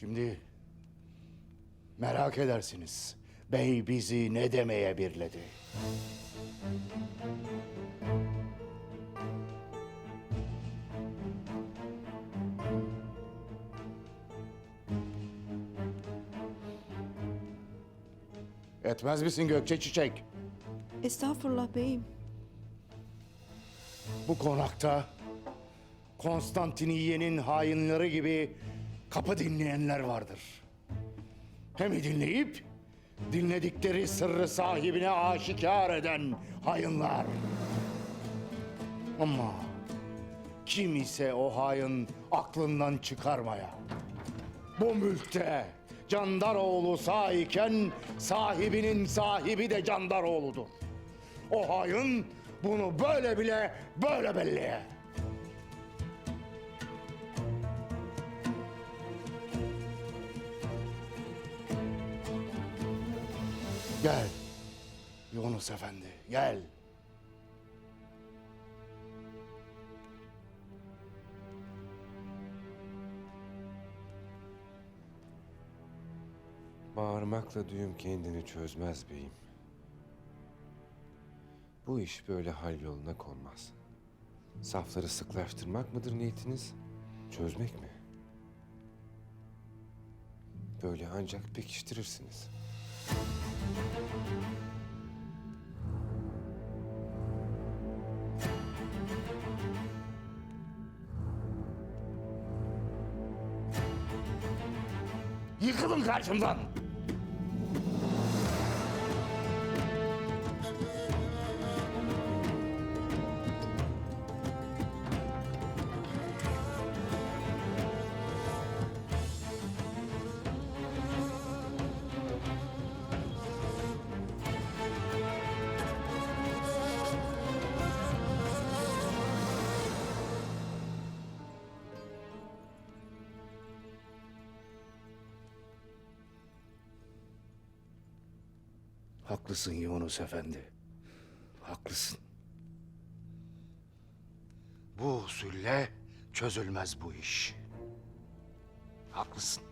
Şimdi merak edersiniz. Bey bizi ne demeye birledi? Etmez misin Gökçe Çiçek? Estağfurullah beyim. Bu konakta Konstantiniye'nin hainleri gibi kapı dinleyenler vardır. Hem dinleyip dinledikleri sırrı sahibine aşikar eden hainler. Ama kim ise o hain aklından çıkarmaya. Bu mülkte Candaroğlu sağ iken sahibinin sahibi de Candaroğlu'dur. O hain bunu böyle bile böyle belli. Gel. Yunus Efendi gel. Bağırmakla düğüm kendini çözmez beyim. Bu iş böyle halloluna konmaz. Safları sıklaştırmak mıdır niyetiniz? Çözmek mi? Böyle ancak pekiştirirsiniz. Yıkılın karşımdan. Haklısın Yunus Efendi. Haklısın. Bu usulle çözülmez bu iş. Haklısın.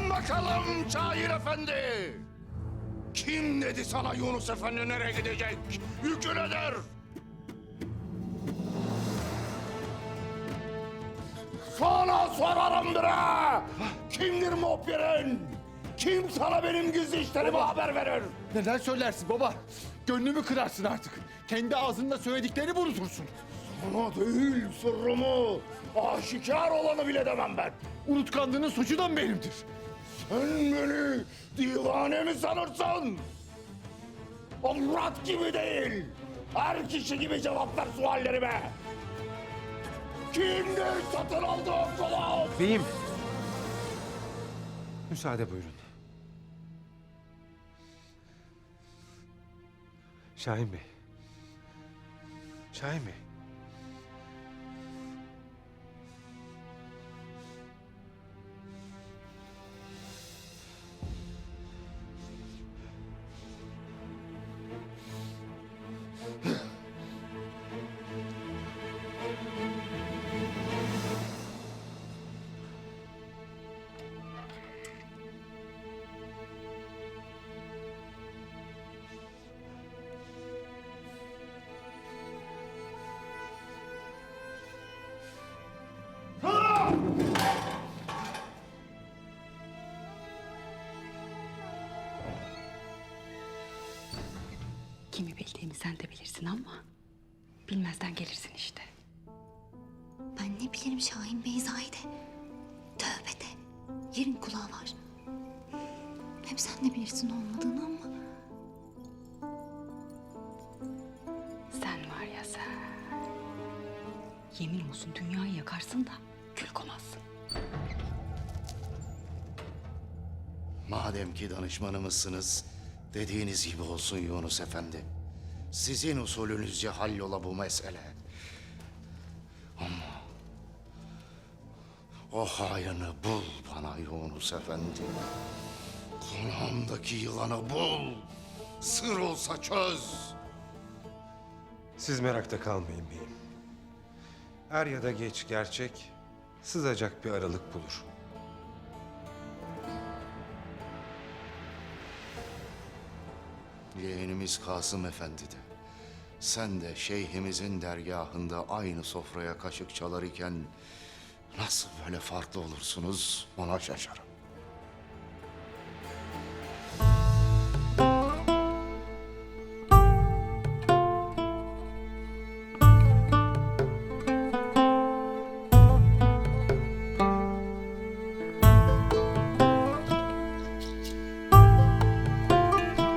Davran bakalım Çayır Efendi. Kim dedi sana Yunus Efendi nereye gidecek? Yükü nedir? Sana sorarım bre! Kimdir muhbirin? Kim sana benim gizli işlerimi haber verir? Neden söylersin baba? Gönlümü kırarsın artık. Kendi ağzında söylediklerini unutursun. Sana değil sırrımı, aşikar olanı bile demem ben. Unutkanlığının suçu da mı benimdir? Sen beni divane mi sanırsın? Avrat gibi değil. Her kişi gibi cevap ver suallerime. Kimdir satın aldığım kılıç? Beyim! Müsaade buyurun. Şahin Bey. Şahin Bey. Kimi bildiğimi sen de bilirsin ama bilmezden gelirsin işte. Ben ne bilirim Şahin Bey Zahide. Tövbe de. Yerin kulağı var. Hem sen de bilirsin olmadığını ama. Sen var ya sen. Yemin olsun dünyayı yakarsın da kül komazsın. Madem ki danışmanımızsınız, Dediğiniz gibi olsun Yunus Efendi. Sizin usulünüzce hallola bu mesele. Ama o haini bul bana Yunus Efendi. Konağımdaki yılanı bul. Sır olsa çöz. Siz merakta kalmayın beyim. Er ya da geç gerçek sızacak bir aralık bulur. Yeğenimiz Kasım Efendi de. Sen de şeyhimizin dergahında aynı sofraya kaşık çalar iken nasıl böyle farklı olursunuz ona şaşarım.